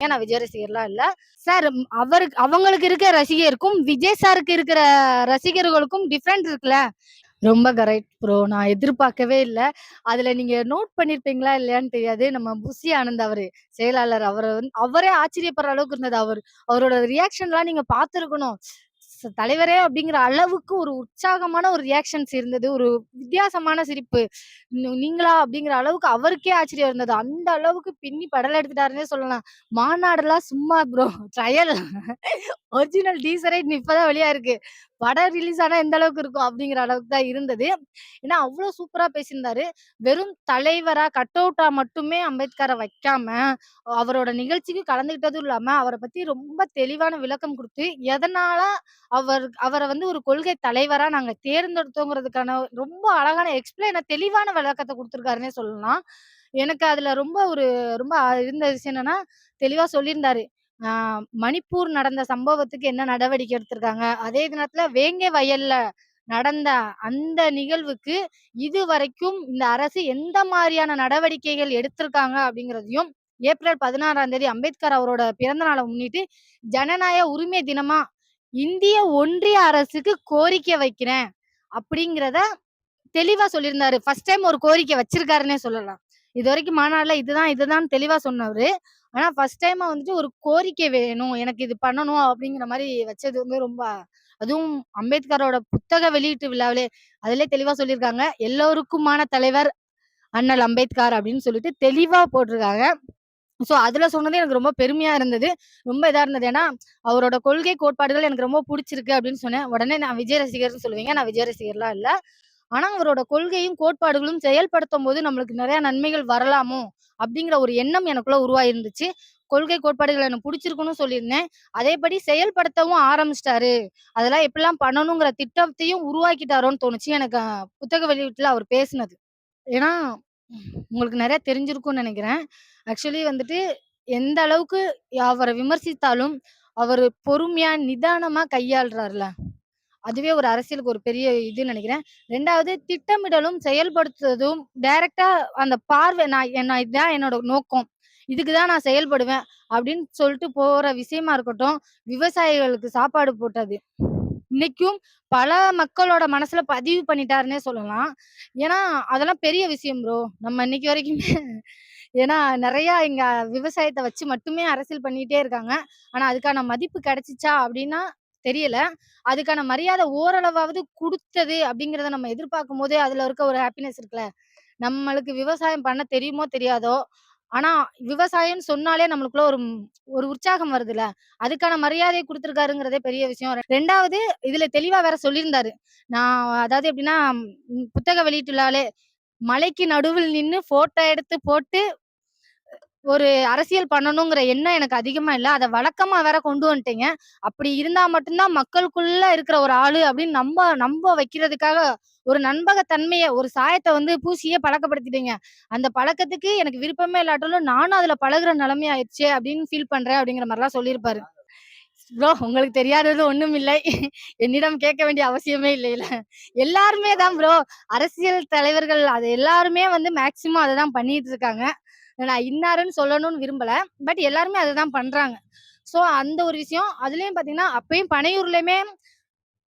ஏன் நான் விஜய் ரசிகர்லாம் இல்ல? சார் அவருக்கு அவங்களுக்கு இருக்க ரசிகருக்கும் விஜய் சாருக்கு இருக்கிற ரசிகர்களுக்கும் டிஃப்ரெண்ட் இருக்குல்ல? ரொம்ப கரெக்ட் ப்ரோ நான் எதிர்பார்க்கவே இல்ல. அதுல நீங்க நோட் பண்ணிருப்பீங்களா இல்லையான்னு தெரியாது. நம்ம புசி ஆனந்த் அவரு செயலாளர் அவரை வந்து அவரே ஆச்சரியப்படுற அளவுக்கு இருந்தது. அவர் அவரோட ரியாக்ஷன்லாம் நீங்க பார்த்துருக்கணும். தலைவரே அப்படிங்கிற அளவுக்கு ஒரு உற்சாகமான ஒரு ரியாக்ஷன்ஸ் இருந்தது. ஒரு வித்தியாசமான சிரிப்பு. நீங்களா? அப்படிங்கிற அளவுக்கு அவருக்கே ஆச்சரியம் இருந்தது. அந்த அளவுக்கு பின்னி படல எடுத்துட்டாருன்னே சொல்லலாம். மாநாடெல்லாம் சும்மா ப்ரோ ட்ரையல் ஒரிஜினல் டீசரே இப்பதான் வெளியா இருக்கு படம் ரிலீஸ் ஆனா எந்த அளவுக்கு இருக்கும் அப்படிங்கிற அளவுக்கு தான் இருந்தது. ஏன்னா அவ்வளவு சூப்பரா பேசியிருந்தாரு. வெறும் தலைவரா கட் அவுட்டா மட்டுமே அம்பேத்கரை வைக்காம அவரோட நிகழ்ச்சிக்கு கலந்துக்கிட்டதும் இல்லாம அவரை பத்தி ரொம்ப தெளிவான விளக்கம் கொடுத்து எதனால அவர் அவரை வந்து ஒரு கொள்கை தலைவரா நாங்க தேர்ந்தெடுத்தோங்கிறதுக்கான ரொம்ப அழகான எக்ஸ்பிளைன தெளிவான விளக்கத்தை கொடுத்துருக்காருன்னே சொல்லலாம். எனக்கு அதுல ரொம்ப ஒரு ரொம்ப இருந்த விஷயம் என்னன்னா தெளிவா சொல்லியிருந்தாரு. ஆஹ் மணிப்பூர் நடந்த சம்பவத்துக்கு என்ன நடவடிக்கை எடுத்திருக்காங்க? அதே தினத்துல வேங்கை வயல்ல நடந்த அந்த நிகழ்வுக்கு இதுவரைக்கும் இந்த அரசு எந்த மாதிரியான நடவடிக்கைகள் எடுத்திருக்காங்க அப்படிங்கிறதையும் ஏப்ரல் பதினாறாம் தேதி அம்பேத்கர் அவரோட பிறந்த நாளை முன்னிட்டு ஜனநாயக உரிமை தினமா இந்திய ஒன்றிய அரசுக்கு கோரிக்கை வைக்கிறேன் அப்படிங்கிறத தெளிவா சொல்லியிருந்தாரு. ஃபர்ஸ்ட் டைம் ஒரு கோரிக்கை வச்சிருக்காருன்னே சொல்லலாம். இது வரைக்கும் மாநாடுல இதுதான் இதுதான் தெளிவா சொன்னவரு. ஆனா ஃபர்ஸ்ட் டைமா வந்துட்டு ஒரு கோரிக்கை வேணும் எனக்கு இது பண்ணணும் அப்படிங்கிற மாதிரி வச்சது வந்து ரொம்ப அதுவும் அம்பேத்கரோட புத்தக வெளியீட்டு விழாவிலே அதிலே தெளிவா சொல்லியிருக்காங்க. எல்லோருக்குமான தலைவர் அண்ணல் அம்பேத்கர் அப்படின்னு சொல்லிட்டு தெளிவா போட்டிருக்காங்க. ஸோ அதுல சொன்னது எனக்கு ரொம்ப பெருமையா இருந்தது. ரொம்ப இதா இருந்தது. ஏன்னா அவரோட கொள்கை கோட்பாடுகள் எனக்கு ரொம்ப பிடிச்சிருக்கு அப்படின்னு சொன்னேன். உடனே நான் விஜய் ரசிகர்னு சொல்லுவீங்க. நான் விஜய் ரசிகர்லாம் இல்ல. ஆனா அவரோட கொள்கையும் கோட்பாடுகளும் செயல்படுத்தும் போது நம்மளுக்கு நிறைய நன்மைகள் வரலாமோ? அப்படிங்கிற ஒரு எண்ணம் எனக்குள்ள உருவாயிருந்துச்சு. கொள்கை கோட்பாடுகள் எனக்கு பிடிச்சிருக்குன்னு சொல்லியிருந்தேன். அதேபடி செயல்படுத்தவும் ஆரம்பிச்சிட்டாரு. அதெல்லாம் எப்படிலாம் பண்ணணுங்கிற திட்டத்தையும் உருவாக்கிட்டாரோன்னு தோணுச்சு. எனக்கு புத்தக வெளியீட்டுல அவர் பேசினது. ஏன்னா உங்களுக்கு நிறைய தெரிஞ்சிருக்கும்னு நினைக்கிறேன். ஆக்சுவலி வந்துட்டு எந்த அளவுக்கு அவரை விமர்சித்தாலும் அவர் பொறுமையா நிதானமா கையாளுறாருல. அதுவே ஒரு அரசியலுக்கு ஒரு பெரிய இதுன்னு நினைக்கிறேன். ரெண்டாவது திட்டமிடலும் செயல்படுத்துறதும் டைரக்டா அந்த பார்வை நான் என்ன இதுதான் என்னோட நோக்கம். இதுக்குதான் நான் செயல்படுவேன் அப்படின்னு சொல்லிட்டு போற விஷயமா இருக்கட்டும் விவசாயிகளுக்கு சாப்பாடு போட்டது. இன்னைக்கும் பல மக்களோட மனசுல பதிவு பண்ணிட்டாருன்னே சொல்லலாம். ஏன்னா அதெல்லாம் பெரிய விஷயம் ப்ரோ நம்ம இன்னைக்கு வரைக்குமே ஏன்னா நிறைய இங்க விவசாயத்தை வச்சு மட்டுமே அரசியல் பண்ணிட்டே இருக்காங்க. ஆனா அதுக்கான மதிப்பு கிடைச்சிச்சா அப்படின்னா தெரியல. அதுக்கான மரியாதை ஓரளவாவது கொடுத்தது அப்படிங்கிறத நம்ம எதிர்பார்க்கும் போதே அதுல இருக்க ஒரு ஹாப்பினஸ் இருக்குல்ல நம்மளுக்கு விவசாயம் பண்ண தெரியுமோ தெரியாதோ ஆனா விவசாயம்னு சொன்னாலே நம்மளுக்குள்ள ஒரு ஒரு உற்சாகம் வருதுல்ல. அதுக்கான மரியாதையை கொடுத்துருக்காருங்கிறதே பெரிய விஷயம். ரெண்டாவது இதுல தெளிவா வேற சொல்லியிருந்தாரு. நான் அதாவது எப்படின்னா புத்தக வெளியீட்டுலாலே மலைக்கு நடுவில் நின்று போட்டோ எடுத்து போட்டு ஒரு அரசியல் பண்ணணுங்கிற எண்ணம் எனக்கு அதிகமா இல்லை. அதை வழக்கமா வேற கொண்டு வந்துட்டீங்க. அப்படி இருந்தா மட்டும்தான் மக்களுக்குள்ள இருக்கிற ஒரு ஆளு அப்படின்னு நம்ப நம்ப வைக்கிறதுக்காக ஒரு நண்பகத்தன்மையை ஒரு சாயத்தை வந்து பூசியே பழக்கப்படுத்திட்டீங்க. அந்த பழக்கத்துக்கு எனக்கு விருப்பமே இல்லாட்டாலும் நானும் அதுல பழகுற நிலைமை ஆயிடுச்சே அப்படின்னு ஃபீல் பண்றேன் அப்படிங்கிற மாதிரிலாம் சொல்லியிருப்பாரு. ப்ரோ உங்களுக்கு தெரியாதது ஒண்ணும் இல்லை. என்னிடம் கேட்க வேண்டிய அவசியமே இல்லைல எல்லாருமே தான் ப்ரோ. அரசியல் தலைவர்கள் அது எல்லாருமே வந்து மேக்சிமம் அதை தான் பண்ணிட்டு இருக்காங்க. நான் இன்னாருன்னு சொல்லணும்னு விரும்பல. பட் எல்லாருமே அதை தான் பண்றாங்க. ஸோ அந்த ஒரு விஷயம். அதுலயும் பாத்தீங்கன்னா அப்பயும் பனையூர்லயுமே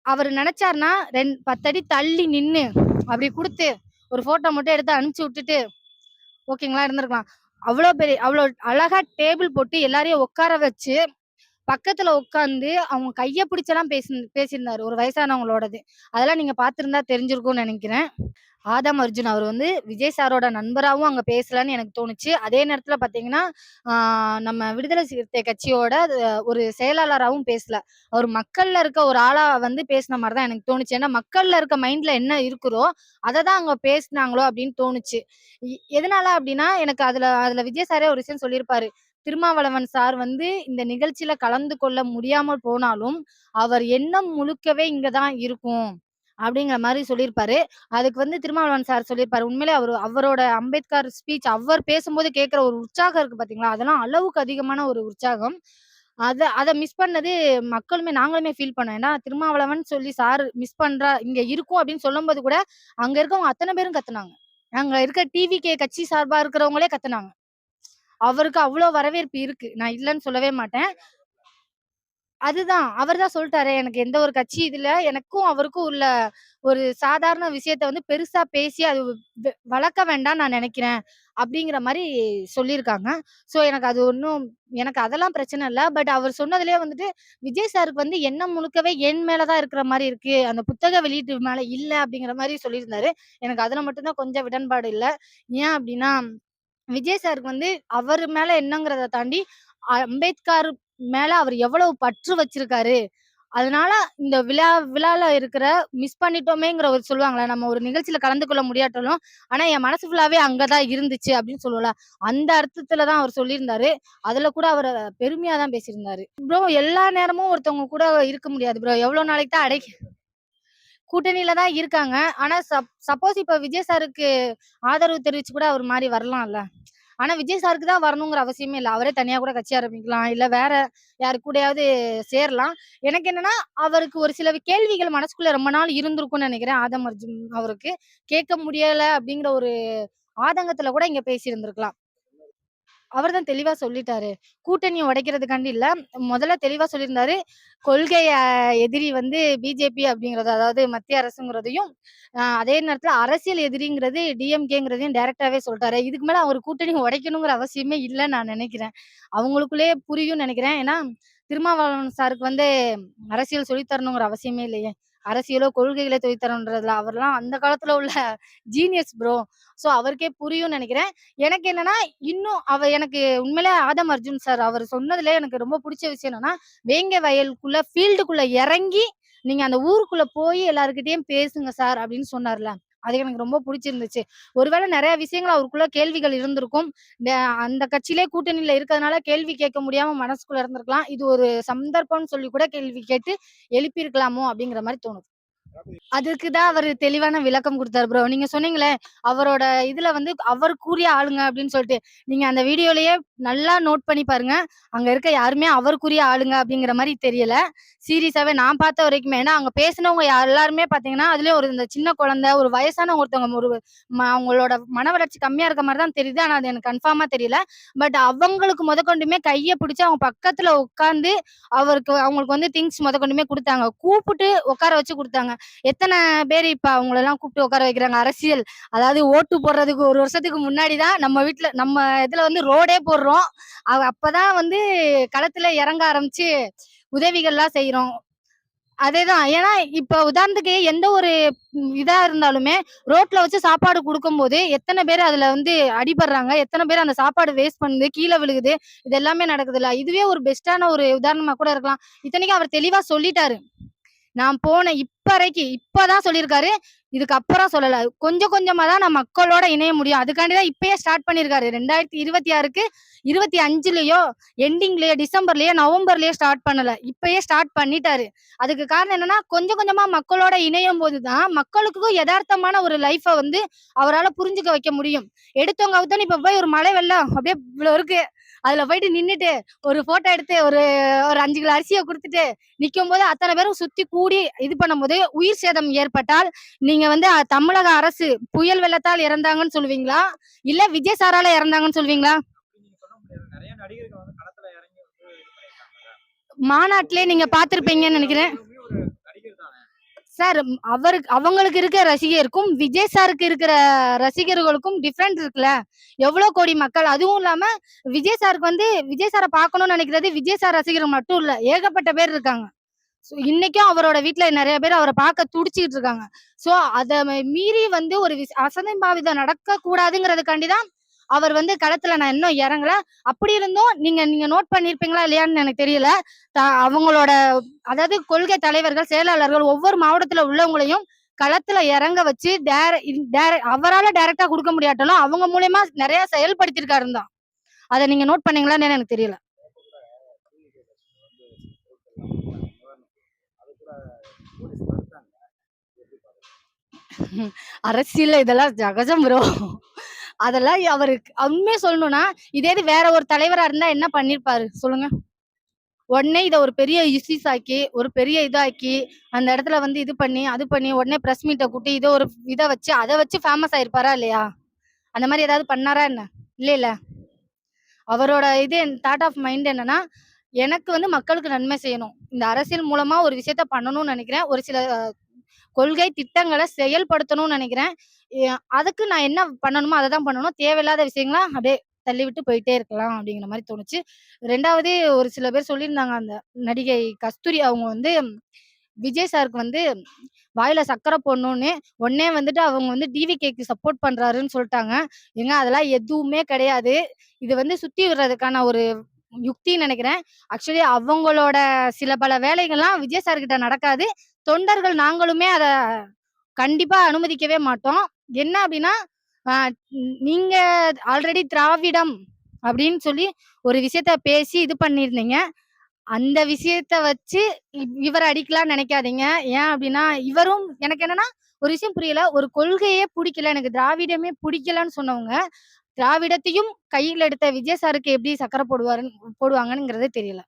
அவர் நினைச்சாருன்னா ரெண் பத்தடி தள்ளி நின்று அப்படி கொடுத்து ஒரு போட்டோ மட்டும் எடுத்து அனுப்பிச்சு விட்டுட்டு ஓகேங்களா இருந்திருக்கலாம். அவ்வளோ பெரிய அவ்வளோ அழகா டேபிள் போட்டு எல்லாரையும் உட்கார வச்சு பக்கத்துல உட்காந்து அவங்க கைய பிடிச்செல்லாம் பேசி பேசியிருந்தாரு. ஒரு வயசானவங்களோடது. அதெல்லாம் நீங்க பாத்திருந்தா தெரிஞ்சிருக்கும்னு நினைக்கிறேன். ஆதம் அர்ஜுன் அவர் வந்து விஜய் சாரோட நண்பராகவும் அங்க பேசலன்னு எனக்கு தோணுச்சு. அதே நேரத்துல பாத்தீங்கன்னா ஆஹ் நம்ம விடுதலை சிறுத்தை கட்சியோட ஒரு செயலாளராகவும் பேசல. அவர் மக்கள்ல இருக்க ஒரு ஆளா வந்து பேசின மாதிரி தான் எனக்கு தோணுச்சு. ஏன்னா மக்கள்ல இருக்க மைண்ட்ல என்ன இருக்கிறோ அதை தான் அங்க பேசினாங்களோ அப்படின்னு தோணுச்சு. எதனால அப்படின்னா எனக்கு அதுல அதுல விஜய் சாரே ஒரு விஷயம் சொல்லியிருப்பாரு. திருமாவளவன் சார் வந்து இந்த நிகழ்ச்சியில கலந்து கொள்ள முடியாமல் போனாலும் அவர் எண்ணம் முழுக்கவே இங்கதான் இருக்கும் அப்படிங்கிற மாதிரி சொல்லியிருப்பாரு. அதுக்கு வந்து திருமாவளவன் சார் சொல்லியிருப்பாரு. உண்மையிலே அவர் அவரோட அம்பேத்கர் ஸ்பீச் அவர் பேசும்போது கேட்குற ஒரு உற்சாகம் இருக்கு பாத்தீங்களா? அதெல்லாம் அளவுக்கு அதிகமான ஒரு உற்சாகம். அதை அதை மிஸ் பண்ணது மக்களுமே நாங்களுமே ஃபீல் பண்ணோம். ஏன்னா திருமாவளவன் சொல்லி சார் மிஸ் பண்றா இங்க இருக்கும் அப்படின்னு சொல்லும்போது கூட அங்க இருக்கவங்க அத்தனை பேரும் கத்துனாங்க. அங்க இருக்க டிவி கே கட்சி சார்பா இருக்கிறவங்களே கத்துனாங்க. அவருக்கு அவ்வளவு வரவேற்பு இருக்கு. நான் இல்லைன்னு சொல்லவே மாட்டேன். அதுதான். அவர் தான் சொல்லிட்டாரு எனக்கு எந்த ஒரு கட்சி இதுல எனக்கும் அவருக்கும் உள்ள ஒரு சாதாரண விஷயத்த வந்து பெருசா பேசி அது வளர்க்க வேண்டாம்னு நான் நினைக்கிறேன் அப்படிங்கிற மாதிரி சொல்லியிருக்காங்க. ஸோ எனக்கு அது ஒன்றும் எனக்கு அதெல்லாம் பிரச்சனை இல்லை பட் அவர் சொன்னதுலேயே வந்துட்டு, விஜய் சாருக்கு வந்து என்ன முழுக்கவே என் மேலதான் இருக்கிற மாதிரி இருக்கு. அந்த புத்தக வெளியீட்டு மேல இல்லை அப்படிங்கிற மாதிரி சொல்லியிருந்தாரு. எனக்கு அதுல மட்டும் தான் கொஞ்சம் உடன்பாடு இல்லை ஏன் அப்படின்னா, விஜய் சாருக்கு வந்து அவர் மேல என்னங்கிறத தாண்டி, அம்பேத்கர் மேல அவர் எவ்வளவு பற்று வச்சிருக்காரு. அதனால இந்த விழா விழால இருக்கிற மிஸ் பண்ணிட்டோமேங்கிற ஒரு சொல்லுவாங்களே நம்ம ஒரு நிகழ்ச்சியில கலந்து கொள்ள முடியாட்டாலும், ஆனா என் மனசு ஃபுல்லாவே அங்கதான் இருந்துச்சு அப்படின்னு சொல்லுவோம்ல. அந்த அர்த்தத்துலதான் அவர் சொல்லியிருந்தாரு. அதுல கூட அவர் பெருமையா தான் பேசியிருந்தாரு. ப்ரோ எல்லா நேரமும் ஒருத்தவங்க கூட இருக்க முடியாது ப்ரோ. எவ்வளோ நாளைக்கு தான் அடக்கி கூட்டணியில தான் இருக்காங்க. ஆனா சப் சப்போஸ் இப்ப விஜய் சாருக்கு ஆதரவு தெரிவிச்சு கூட அவர் மாதிரி வரலாம்ல. ஆனா விஜய் சாருக்கு தான் வரணுங்கிற அவசியமே இல்லை அவரே தனியா கூட கட்சி ஆரம்பிக்கலாம். இல்ல வேற யாரு கூடயாவது சேரலாம். எனக்கு என்னன்னா, அவருக்கு ஒரு சில கேள்விகள் மனசுக்குள்ள ரொம்ப நாள் இருந்திருக்கும்னு நினைக்கிறேன் ஆதம் அர்ஜுன் அவருக்கு. கேட்க முடியல அப்படிங்கிற ஒரு ஆதங்கத்துல கூட இங்க பேசியிருந்திருக்கலாம். அவர் தான் தெளிவா சொல்லிட்டாரு. கூட்டணிய உடைக்கிறதுக்காண்டி இல்ல. முதல்ல தெளிவா சொல்லியிருந்தாரு. கொள்கை எதிரி வந்து பிஜேபி அப்படிங்கிறது, அதாவது மத்திய அரசுங்கிறதையும், அதே நேரத்துல அரசியல் எதிரிங்கிறது டிஎம்கேங்கிறதையும் டைரக்டாவே சொல்லிட்டாரு இதுக்கு மேல அவர் கூட்டணி உடைக்கணுங்கிற அவசியமே இல்லைன்னு நான் நினைக்கிறேன் அவங்களுக்குள்ளேயே புரியும்னு நினைக்கிறேன் ஏன்னா, திருமாவளவன் சாருக்கு வந்து அரசியல் சொல்லி தரணுங்கிற அவசியமே இல்லையே. அரசியலோ, கொள்கைகளை சொல்லி அவர்லாம் அந்த காலத்துல உள்ள ஜீனியஸ் ப்ரோ. ஸோ அவருக்கே புரியும்னு நினைக்கிறேன் எனக்கு என்னன்னா, இன்னும் அவ எனக்கு உண்மையிலே ஆதம் அர்ஜுன் சார் அவர் சொன்னதுல எனக்கு ரொம்ப பிடிச்ச விஷயம் என்னன்னா, வேங்க வயலுக்குள்ள ஃபீல்டுக்குள்ள இறங்கி நீங்க அந்த ஊருக்குள்ள போய் எல்லாருக்கிட்டையும் பேசுங்க சார் அப்படின்னு சொன்னார்ல. அது எனக்கு ரொம்ப பிடிச்சிருந்துச்சு ஒருவேளை நிறைய விஷயங்கள் அவருக்குள்ள கேள்விகள் இருந்திருக்கும். அந்த கட்சியிலே கூட்டணியில இருக்கிறதுனால கேள்வி கேட்க முடியாம மனசுக்குள்ள இருந்திருக்கலாம். இது ஒரு சந்தர்ப்பம்னு சொல்லி கூட கேள்வி கேட்டு எழுப்பியிருக்கலாமோ அப்படிங்கிற மாதிரி தோணுது. அதுக்கு தான் அவர் தெளிவான விளக்கம் கொடுத்தாரு ப்ரோ. நீங்க சொன்னீங்களே, அவரோட இதுல வந்து அவர் கூறிய ஆளுங்க அப்படின்னு சொல்லிட்டு. நீங்க அந்த வீடியோலயே நல்லா நோட் பண்ணி பாருங்க. அங்க இருக்க யாருமே அவருக்குரிய ஆளுங்க அப்படிங்கிற மாதிரி தெரியல. சீரியஸாவே நான் பார்த்த வரைக்குமே. ஏன்னா அங்க பேசினவங்க எல்லாருமே பார்த்தீங்கன்னா, அதுலயும் ஒரு இந்த சின்ன குழந்தை, ஒரு வயசான ஒருத்தவங்க ஒரு ம அவங்களோட மன வளர்ச்சி கம்மியா இருக்க மாதிரி தான் தெரியுது. ஆனா அது எனக்கு கன்ஃபார்மா தெரியல. பட் அவங்களுக்கு முதற்கொண்டுமே கையை பிடிச்சி அவங்க பக்கத்துல உட்காந்து அவருக்கு அவங்களுக்கு வந்து திங்ஸ் முதற்கொண்டுமே கொடுத்தாங்க கூப்பிட்டு உட்கார வச்சு கொடுத்தாங்க எத்தனை பேர் இப்ப அவங்களலாம் கூப்பிட்டு உட்கார வைக்கிறாங்க. அரசியல் அதாவது ஓட்டு போடுறதுக்கு ஒரு வருஷத்துக்கு முன்னாடி தான் நம்ம வீட்டுல நம்ம இதுல வந்து ரோடே போடுறோம். அப்பதான் வந்து களத்துல இறங்க ஆரம்பிச்சு உதவிகள்லாம் செய்யறோம் அதேதான். ஏன்னா இப்ப உதாரணத்துக்கு எந்த ஒரு இதா இருந்தாலுமே, ரோட்ல வச்சு சாப்பாடு குடுக்கும்போது, எத்தனை பேர் அதுல வந்து அடிபடுறாங்க, எத்தனை பேர் அந்த சாப்பாடு வேஸ்ட் பண்ணுது, கீழே விழுகுது. இது எல்லாமே நடக்குதுல்ல. இதுவே ஒரு பெஸ்ட்டான ஒரு உதாரணமா கூட இருக்கலாம். இத்தனைக்கும் அவர் தெளிவா சொல்லிட்டாரு. நான் போன இப்பறைக்கு இப்பதான் தான் சொல்லியிருக்காரு. இதுக்கப்புறம் சொல்லல. கொஞ்சம் கொஞ்சமா தான் நான் மக்களோட இணைய முடியும். அதுக்காண்டி தான் இப்பயே ஸ்டார்ட் பண்ணியிருக்காரு. 2026க்கு 25லயோ, எண்டிங்லயோ, டிசம்பர்லயோ, நவம்பர்லயோ ஸ்டார்ட் பண்ணல. இப்பயே ஸ்டார்ட் பண்ணிட்டாரு. அதுக்கு காரணம் என்னன்னா, கொஞ்சம் கொஞ்சமா மக்களோட இணையும் தான், மக்களுக்கும் யதார்த்தமான ஒரு லைஃபை வந்து அவரால் புரிஞ்சுக்க வைக்க முடியும். எடுத்தவங்க கவுத்தோன்னு இப்ப போய் ஒரு மழை வெள்ளம் அப்படியே இவ்வளோ இருக்கு. அதுல போயிட்டு நின்னுட்டு, ஒரு ஃபோட்டோ எடுத்து ஒரு ஒரு 5 கிலோ அரிசிய குடுத்துட்டு, நிக்கும்போது அத்தன பேரும் சுத்தி கூடி இது பண்ணும்போது, உயிர் சேதம் ஏற்பட்டால், நீங்க வந்து தமிழக அரசு புயல் வெள்ளத்தால் இறந்தாங்கன்னு சொல்லுவீங்களா? இல்ல விஜய் சாரால இறந்தாங்கன்னு சொல்லுவீங்களா? அப்படி நீங்க சொல்ல முடியாது. சார் அவருக்கு அவங்களுக்கு இருக்க ரசிகருக்கும், விஜய் சாருக்கு இருக்கிற ரசிகர்களுக்கும் டிஃப்ரெண்ட் இருக்குல்ல. எவ்வளோ கோடி மக்கள். அதுவும் இல்லாம விஜய் சாருக்கு வந்து விஜய் சாரை பார்க்கணும்னு நினைக்கிறது விஜய் சார் ரசிகர்கள் மட்டும் இல்ல. ஏகப்பட்ட பேர் இருக்காங்க. ஸோ இன்னைக்கும் அவரோட வீட்டுல நிறைய பேர் அவரை பார்க்க துடிச்சுக்கிட்டு இருக்காங்க. ஸோ அதை மீறி வந்து ஒரு அசதம்பாவிதம் நடக்க நடக்கக்கூடாதுங்கிறதுக்காண்டி தான் அவர் வந்து களத்துல நான் இன்னும் இறங்கல. அப்படி இருந்தும் நீங்க நீங்க நோட் பண்ணியிருப்பீங்களா இல்லையான்னு எனக்கு தெரியல. த அவங்களோட அதாவது கொள்கை தலைவர்கள், செயலாளர்கள் ஒவ்வொரு மாவட்டத்துல உள்ளவங்களையும் களத்துல இறங்க வச்சு டேர டேர அவரால டைரக்டா கொடுக்க முடியாட்டாலும், அவங்க மூலியமா நிறைய செயல்படுத்திருக்காரு தான். அதை நீங்க நோட் பண்ணீங்களான்னு எனக்கு தெரியல. அரசியல்ல இதெல்லாம் ஜகஜம் ப்ரோ. அதெல்லாம் அவருக்கு உண்மையே சொல்லணும்னா, இதே இது வேற ஒரு தலைவரா இருந்தா என்ன பண்ணியிருப்பாரு சொல்லுங்க? உடனே இதை ஒரு பெரிய இஷ்யூஸ் ஆக்கி, ஒரு பெரிய இதாக்கி, அந்த இடத்துல வந்து இது பண்ணி, அது பண்ணி, உடனே பிரஸ் மீட்டை கூட்டி, இதை ஒரு இதை வச்சு, அதை வச்சு ஃபேமஸ் ஆயிருப்பாரா இல்லையா? அந்த மாதிரி ஏதாவது பண்ணாரா என்ன? இல்லை அவரோட இது தாட் ஆஃப் மைண்ட் என்னன்னா எனக்கு வந்து மக்களுக்கு நன்மை செய்யணும் இந்த அரசியல் மூலமா ஒரு விஷயத்த பண்ணணும்னு நினைக்கிறேன் ஒரு சில கொள்கை திட்டங்களை செயல்படுத்தணும்னு நினைக்கிறேன். அதுக்கு நான் என்ன பண்ணணுமோ அதை தான் பண்ணணும். தேவையில்லாத விஷயங்களா அப்படியே தள்ளிவிட்டு போயிட்டே இருக்கலாம் அப்படிங்கிற மாதிரி தோணுச்சு. ரெண்டாவது ஒரு சில பேர் சொல்லியிருந்தாங்க அந்த நடிகை கஸ்தூரி அவங்க வந்து விஜய் சாருக்கு வந்து வாயில சக்கரை போடணும்னு. உடனே வந்துட்டு அவங்க வந்து டிவிகேக்கு சப்போர்ட் பண்றாருன்னு சொல்லிட்டாங்க. ஏங்க அதெல்லாம் எதுவுமே கிடையாது. இது வந்து சுத்தி விடுறதுக்கான ஒரு யுக்தின்னு நினைக்கிறேன். ஆக்சுவலி அவங்களோட சில பல வேலைகள்லாம் விஜய் சார் கிட்ட நடக்காது. தொண்டர்கள் நாங்களுமே அதை கண்டிப்பா அனுமதிக்கவே மாட்டோம். என்ன அப்படின்னா நீங்க ஆல்ரெடி திராவிடம் அப்படின்னு சொல்லி ஒரு விஷயத்த பேசி இது பண்ணியிருந்தீங்க. அந்த விஷயத்த வச்சு இவரை அடிக்கலாம் நினைக்காதீங்க. ஏன் அப்படின்னா இவரும் எனக்கு என்னன்னா ஒரு விஷயம் புரியல. ஒரு கொள்கையே பிடிக்கல. எனக்கு திராவிடமே பிடிக்கலன்னு சொன்னவங்க. திராவிடத்தையும் கையில் எடுத்த விஜய் சாருக்கு எப்படி சக்கரை போடுவாருன்னு போடுவாங்கங்கிறதே தெரியல.